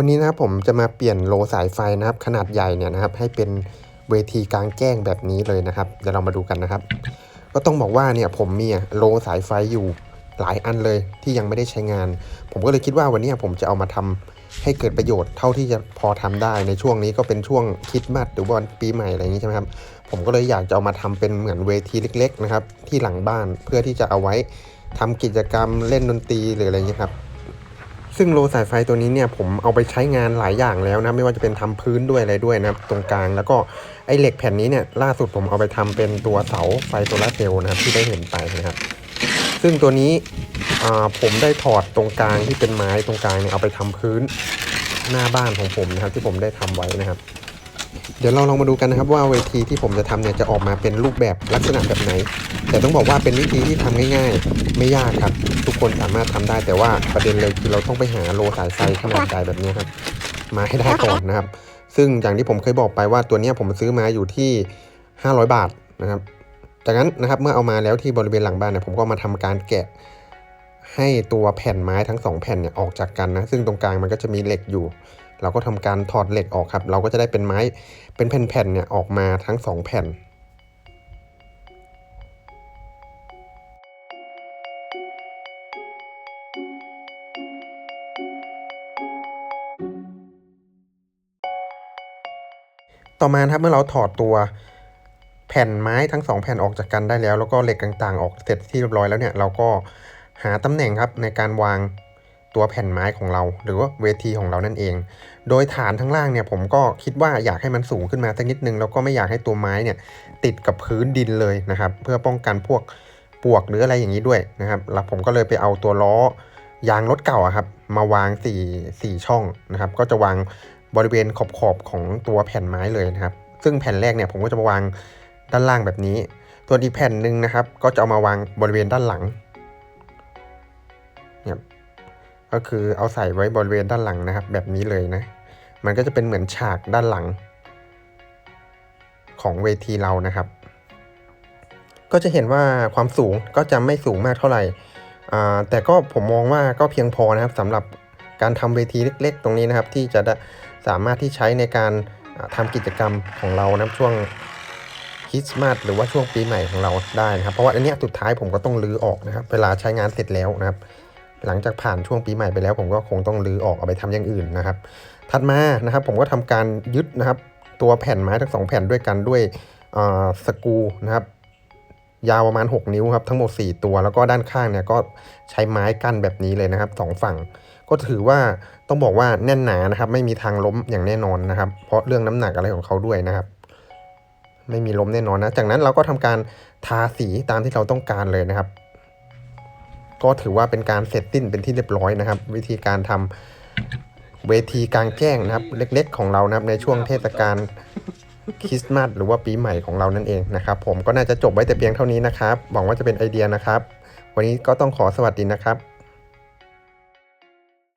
วันนี้นะครับผมจะมาเปลี่ยนโลสายไฟนะครับ ขนาดใหญ่เนี่ยนะครับ ให้เป็นเวทีกลางแจ้งแบบนี้เลยนะครับ เดี๋ยวเรามาดูกันนะครับ ก็ต้องบอกว่าเนี่ยผมมีโลสายไฟอยู่หลายอันเลยที่ยังไม่ได้ใช้งาน ผมก็เลยคิดว่าวันนี้ผมจะเอามาทำให้เกิดประโยชน์เท่าที่จะพอทำได้ในช่วงนี้ก็เป็นช่วงคิดมัดหรือวันปีใหม่อะไรอย่างนี้ใช่ไหมครับผมก็เลยอยากจะเอามาทำเป็นเหมือนเวทีเล็ก ๆ นะครับ ที่หลังบ้านเพื่อที่จะเอาไว้ทำกิจกรรมเล่นดนตรีหรืออะไรอย่างนี้ครับ ซึ่งโลสายไฟตัวนี้เนี่ยผมเอาไปใช้งานหลายอย่างแล้วนะไม่ว่าจะเป็นทำพื้นด้วยอะไรด้วยนะตรงกลาง แล้วก็ไอเหล็กแผ่นนี้เนี่ยล่าสุดผมเอาไปทำเป็นตัวเสาไฟโซลาร์เซลล์นะครับที่ได้เห็นไปนะครับซึ่งตัวนี้อ่าผมได้ถอดตรงกลางที่เป็นไม้ตรงกลางเนี่ยเอาไปทำพื้นหน้าบ้านของผมนะครับที่ผมได้ทำไว้นะครับ เดี๋ยวเราลองมาดูกันนะครับว่าเวทีที่ผมจะทำเนี่ยจะออกมาเป็นรูปแบบลักษณะแบบไหน แต่ต้องบอกว่าเป็นวิธีที่ทำง่ายๆ ไม่ยากครับ ทุกคนสามารถทำได้แต่ว่าประเด็นเลยคือเราต้องไปหาโลสายไฟขนาดใหญ่แบบนี้ครับมาให้ได้ก่อนนะครับ ซึ่งอย่างที่ผมเคยบอกไปว่าตัวเนี้ยผมซื้อมาอยู่ที่ 500 บาทนะครับ จากนั้นนะครับเมื่อเอามาแล้วที่บริเวณหลังบ้านเนี่ยผมก็มาทำการแกะให้ตัวแผ่นไม้ทั้งสองแผ่นเนี่ยออกจากกันนะซึ่งตรงกลางมันก็จะมีเหล็กอยู่ เราก็ทำการถอดเหล็กออกครับ เราก็จะได้เป็นไม้เป็นแผ่นๆเนี่ยออกมาทั้งสองแผ่นต่อมาครับเมื่อเราถอดตัวแผ่นไม้ทั้งสองแผ่นออกจากกันได้แล้ว แล้วก็เหล็กต่างๆ ออกเสร็จที่เรียบร้อยแล้วเนี่ยเราก็หาตำแหน่งครับในการวาง ตัวแผ่นไม้ของเรา หรือว่าเวทีของเรานั่นเอง โดยฐานทั้งล่างเนี่ยผมก็คิดว่าอยากให้มันสูงขึ้นมาสักนิดนึงแล้วก็ไม่อยากให้ตัวไม้เนี่ยติดกับพื้นดินเลยนะครับ เพื่อป้องกันพวกปลวกหรืออะไรอย่างนี้ด้วยนะครับ แล้วผมก็เลยไปเอาตัวล้อยางรถเก่าครับมาวางสี่สี่ช่องนะครับ ก็จะวางบริเวณขอบขอบๆของตัวแผ่นไม้เลยนะครับ ซึ่งแผ่นแรกเนี่ยผมก็จะมาวางด้านล่างแบบนี้ตัวอีกแผ่นหนึ่งนะครับ ก็จะเอามาวางบริเวณด้านหลังเนี่ย ก็คือเอาใส่ไว้บริเวณด้านหลังนะครับ แบบนี้เลยนะ มันก็จะเป็นเหมือนฉากด้านหลัง ของเวทีเรานะครับ ก็จะเห็นว่าความสูงก็จะไม่สูงมากเท่าไหร่แต่ก็ผมมองว่าก็เพียงพอนะครับสำหรับการทำเวทีเล็ก ๆ ตรงนี้นะครับ ที่จะสามารถที่ใช้ในการทำกิจกรรมของเรานะช่วงคริสต์มาสหรือว่าช่วงปีใหม่ของเราได้นะครับ เพราะว่าอันนี้สุดท้ายผมก็ต้องรื้อออกนะครับ เวลาใช้งานเสร็จแล้วนะครับ หลังจากผ่านช่วงปีใหม่ไปแล้ว ผมก็คงต้องรื้อออกเอาไปทำอย่างอื่นนะครับ ถัดมานะครับผมก็ทำการยึดนะครับตัวแผ่นไม้ทั้งสองแผ่นด้วยกันด้วยสกูนะครับยาวประมาณ 6 นิ้วครับทั้งหมด 4 ตัว แล้วก็ด้านข้างเนี่ยก็ใช้ไม้กั้นแบบนี้เลยนะครับสองฝั่ง ก็ถือว่าต้องบอกว่าแน่นหนานะครับไม่มีทางล้มอย่างแน่นอนนะครับ เพราะเรื่องน้ำหนักอะไรของเขาด้วยนะครับ ไม่มีล้มแน่นอนนะ จากนั้นเราก็ทำการทาสีตามที่เราต้องการเลยนะครับ ก็ถือว่าเป็นการเสร็จสิ้นเป็นที่เรียบร้อยนะครับ วิธีการทำเวทีกลางแจ้งนะครับ เล็กๆ ของเรานะครับในช่วงเทศกาลคริสต์มาสหรือว่าปีใหม่ของเรานั่นเองนะครับ ผมก็น่าจะจบไว้แต่เพียงเท่านี้นะครับหวังว่าจะเป็นไอเดียนะครับ วันนี้ก็ต้องขอสวัสดีนะครับ